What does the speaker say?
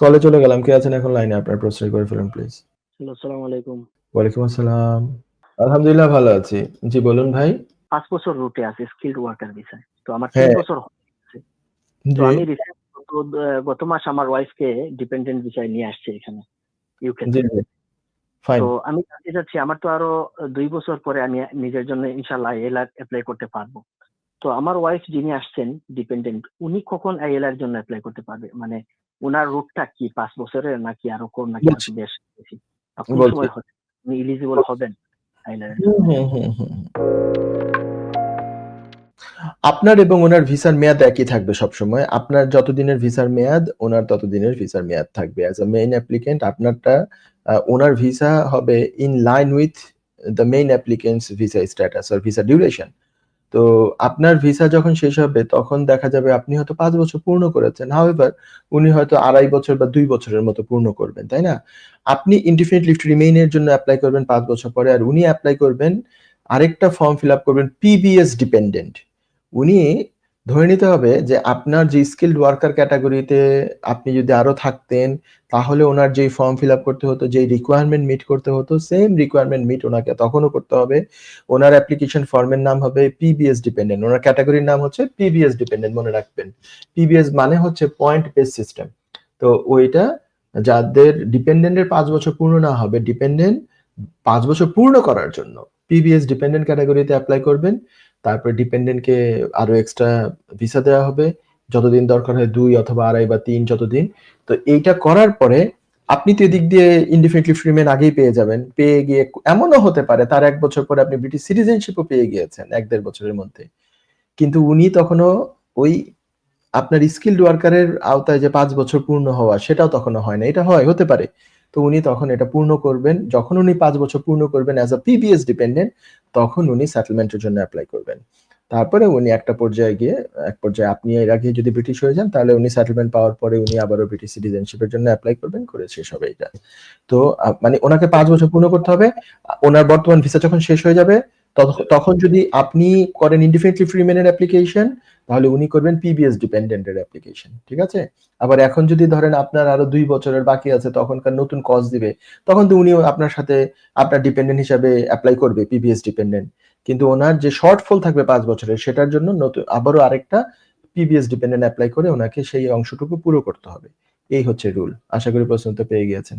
কলে চলে গেলাম। কে আছেন এখন লাইনে? আপনার প্রশ্রয় করে ফেলুন প্লিজ হ্যালো আসসালামু আলাইকুম। ওয়ালাইকুম আসসালাম। আলহামদুলিল্লাহ ভালো আছি। জি বলুন ভাই। পাঁচ বছর রুটে আছে স্কিলড ওয়ার্কার ভিসায় তো আমার তিন হ্যাঁ। বছর হয়। তো আমি গত মাস আমার ওয়াইফকে ডিপেন্ডেন্ট ভিসায় নিয়ে আসছে এখানে ইউকে তো। আমি জানতে চাচ্ছি আমার তো আরও দুই বছর পরে আমি নিজের জন্য ইনশাল্লাহ এলআর অ্যাপ্লাই করতে পারব। তো আমার ওয়াইফ যিনি আসছেন ডিপেন্ডেন্ট উনি কখন এলআর জন্য অ্যাপ্লাই করতে পারবে? মানে ওনার রুটটা কি? পাঁচ বছরের নাকি আরও কম নাকি বেশ বেশি? সময় হবে উনি ইলিজিবল হবেন। আপনার এবং ওনার ভিসার মেয়াদ একই থাকবে সবসময়। আপনার যতদিনের ভিসার মেয়াদ ওনার ততদিনের ভিসার মেয়াদ থাকবে। অ্যাজ আ মেইন অ্যাপ্লিকেন্ট আপনারটা ওনার ভিসা হবে in line with the main applicant's visa status R visa duration তো আপনার ভিসা যখন শেষ হবে, তখন দেখা যাবে আপনি হয়তো পাঁচ বছর পূর্ণ করেছেন। হাউএভার উনি হয়তো আড়াই বছর বা দুই বছরের মতো পূর্ণ করবেন, তাই না? আপনি ইন্ডিফিনিট লিফট রিমেইনের জন্য অ্যাপ্লাই করবেন পাঁচ বছর পরে, আর উনি অ্যাপ্লাই করবেন আরেকটা ফর্ম ফিল আপ করবেন পিবিএস ডিপেন্ডেন্ট উনি ধরে নিতে হবে যে আপনার যে স্কিল্ড ওয়ার্কার ক্যাটাগরিতে আপনি যদি আরও থাকতেন, তাহলে ওনার যেই ফর্ম ফিল আপ করতে হতো, যেই রিকোয়ারমেন্ট মিট করতে হতো সেম রিকোয়ারমেন্ট মিট ওনাকে তখনও করতে হবে। ওনার অ্যাপ্লিকেশন ফর্মের নাম হবে পিবিএস ডিপেন্ডেন্ট ওনার ক্যাটাগরির নাম হচ্ছে পিবিএস ডিপেন্ডেন্ট মনে রাখবেন। পিবিএস মানে হচ্ছে পয়েন্ট বেস সিস্টেম তো ওইটা যাদের ডিপেন্ডেন্টের পাঁচ বছর পূর্ণ না হবে ডিপেন্ডেন্ট পাঁচ বছর পূর্ণ করার জন্য পিবিএস ডিপেন্ডেন্ট ক্যাটাগরিতে অ্যাপ্লাই করবেন। তারপর ডিপেন্ডেন্টকে আরও এক্সট্রা ভিসা দেওয়া হবে, যতদিন দরকার হয় দুই অথবা আড়াই বা তিন যতদিন। তো এইটা করার পরে আপনি তো এদিক দিয়ে ইনডিফিনিটলি ফ্রিমেন আগেই পেয়ে যাবেন। পেয়ে গিয়ে এমনও হতে পারে, তার এক বছর পরে আপনি ব্রিটিশ সিটিজেনশিপও পেয়ে গিয়েছেন এক দেড় বছরের মধ্যে। কিন্তু উনি তখনও ওই আপনার স্কিল্ড ওয়ার্কারের আওতায় যে পাঁচ বছর পূর্ণ হওয়া, সেটাও তখনও হয় না। এটা হয়, হতে পারে। তো উনি তখন এটা পূর্ণ করবেন। যখন উনি পাঁচ বছর পূর্ণ করবেন অ্যাজ আ পিবিএস ডিপেন্ডেন্ট তখন উনি সেটেলমেন্টের জন্য অ্যাপ্লাই করবেন। তারপরে উনি একটা পর্যায়ে গিয়ে, এক পর্যায়ে আপনি এর আগে যদি ব্রিটিশ হয়ে যান, তাহলে উনি সেটেলমেন্ট পাওয়ার পরে উনি আবারও ব্রিটিশ সিটিজেনশিপের জন্য অ্যাপ্লাই করবেন, করে শেষ হবে এটা তো মানে ওনাকে পাঁচ বছর পূর্ণ করতে হবে। ওনার বর্তমান ভিসা যখন শেষ হয়ে যাবে তখন যদি আপনি করেন ইনডিফিনিটলি ফ্রি মেনের অ্যাপ্লিকেশন তাহলে উনি করবেন পিবিএস ডিপেন্ডেন্টের অ্যাপ্লিকেশন ঠিক আছে? আবার এখন যদি ধরেন আপনার আরও দুই বছরের বাকি আছে, তখনকার নতুন কজ দিবে, তখন তো উনি আপনার সাথে আপনার ডিপেন্ডেন্ট হিসাবে অ্যাপ্লাই করবে পিবিএস ডিপেন্ডেন্ট কিন্তু ওনার যে শর্টফল থাকবে পাঁচ বছরের সেটার জন্য নতুন আবারও আরেকটা পিবিএস ডিপেন্ডেন্ট অ্যাপ্লাই করে ওনাকে সেই অংশটুকু পুরো করতে হবে। এই হচ্ছে রুল আশা করি প্রশ্ন তো পেয়ে গিয়েছেন।